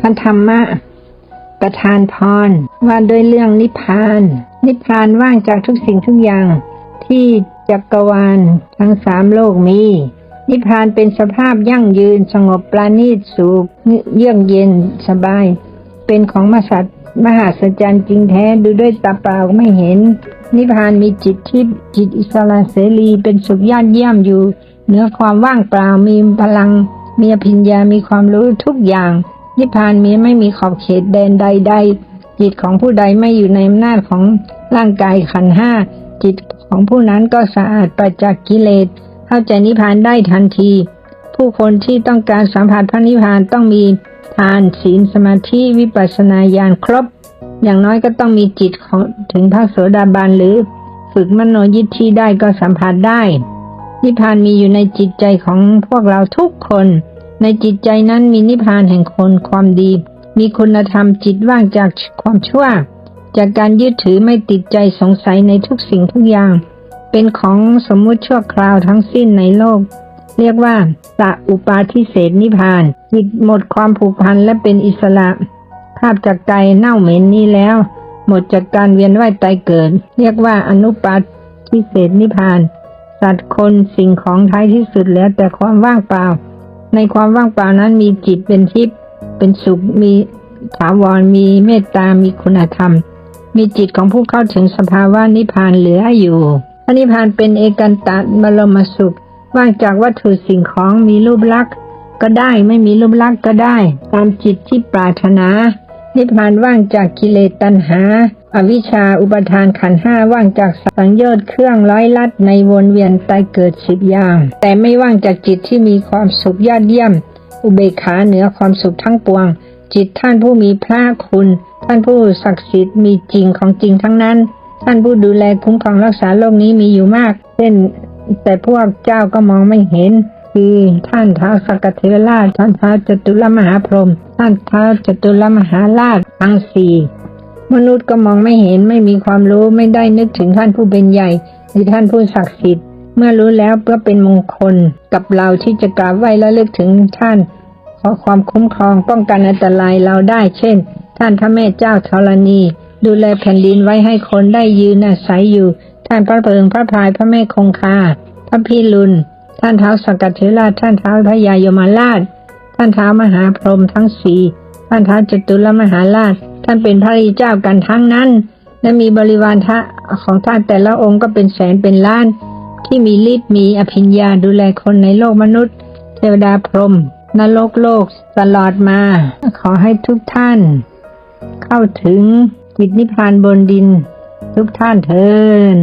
พระธรรมะ ประทานพร ว่าด้วยเรื่องนิพพาน นิพพานว่างจากทุกสิ่งทุกอย่าง ที่จักรวาลทั้งสามโลกมี นิพพานเป็นสภาพยั่งยืนสงบปราณีตสุขเยือกเย็นสบาย เป็นของมหัศมหาศจรรย์จริงแท้ดูด้วยตาเปล่าไม่เห็น นิพพานมีจิตทิพย์จิตอิสระเสรีเป็นสุขยอดเยี่ยมอยู่เหนือความว่างเปล่ามีพลังมีอภิญญามีความรู้ทุกอย่าง นิพพานมีไม่มีขอบเขตแดนใดๆจิตของผู้ใดไม่อยู่ในอำนาจของร่างกายขันห้าจิตของผู้นั้นก็สะอาดปราจากกิเลสเข้าใจนิพพานได้ทันที ผู้คนที่ต้องการสัมผัสพระนิพพานต้องมีทานศีลสมาธิวิปัสสนาญาณครบ อย่างน้อยก็ต้องมีจิตของถึงพระโสดาบันหรือ ฝึกมโนยิทธิได้ก็สัมผัสได้ นิพพานมีอยู่ในจิตใจของพวกเราทุกคน ในจิตใจนั้นมีนิพพานแห่งคนความดี มีคุณธรรมจิตว่างจากความชั่ว จากการยึดถือไม่ติดใจสงสัยในทุกสิ่งทุกอย่าง เป็นของสมมุติชั่วคราวทั้งสิ้นในโลก เรียกว่าสัอุปาทิเศษนิพพานจิตหมดความผูกพันและเป็นอิสระ ภาพจากใจเน่าเหม็นนี้แล้ว หมดจากการเวียนว่ายตายเกิด เรียกว่าอนุปาทิเศษนิพพานสัตว์คนสิ่งของท้ายที่สุดเหลือแต่ความว่างเปล่า ในความว่างเปล่านั้นมีจิตเป็นทิพย์เป็นสุขมีถาวรมีเมตตามีคุณธรรม มีจิตของผู้เข้าถึงสภาวะนิพพานเหลืออยู่พระนิพพานเป็นเอกันตะบรมสุข ว่างจากวัตถุสิ่งของมีรูปลักษณ์ก็ได้ไม่มีรูปลักษณ์ก็ได้ ตามจิตที่ปรารถนา นิพพานว่างจากกิเลสตัณหา อวิชชาอุปทานขันห้าว่างจากสังโยชน์เครื่องร้อยลัดในวนเวียนตายเกิดสิบอย่าง แต่ไม่ว่างจากจิตที่มีความสุขยอดเยี่ยม อุเบกขาเหนือความสุขทั้งปวง จิตท่านผู้มีพระคุณ ท่านผู้ศักดิ์สิทธิ์มีจริงของจริงทั้งนั้น ท่านผู้ดูแลคุ้มครองรักษาโลกนี้มีอยู่มาก เช่น แต่พวกเจ้าก็มองไม่เห็นคือท่านท้าวสักเทวราชท่านท้าวจตุรมหาพรหมท่านท้าวจตุรมหาราชทั้งสี่ มนุษย์ก็มองไม่เห็นไม่มีความรู้ไม่ได้นึกถึงท่านผู้เป็นใหญ่ หรือท่านผู้ศักดิ์สิทธิ์ เมื่อรู้แล้วก็เป็นมงคลกับเราที่จะกราบไหว้และเลึกถึงท่าน ขอความคุ้มครองป้องกันอันตรายเราได้ เช่น ท่านพระแม่เจ้าธรณี ดูแลแผ่นดินไว้ให้คนได้ยืนอาศัยอยู่ ท่านพระเพิงพระพายพระแม่คงคาพระพี่ลุนท่านเท้าสักกะเทวราชท่านเท้าพระยายมราช ท่านเท้ามหาพรหมทั้งสี่ท่านเท้าจตุรมหาราช ท่านเป็นพระริเจ้ากันทั้งนั้น และมีบริวารทะของท่านแต่ละองค์ก็เป็นแสนเป็นล้าน ที่มีฤทธิ์มีอภิญญาดูแลคนในโลกมนุษย์ เทวดาพรหมนรกโลกตลอดมา ขอให้ทุกท่าน เข้าถึงจิตนิพพานบนดิน ทุกท่านเทิน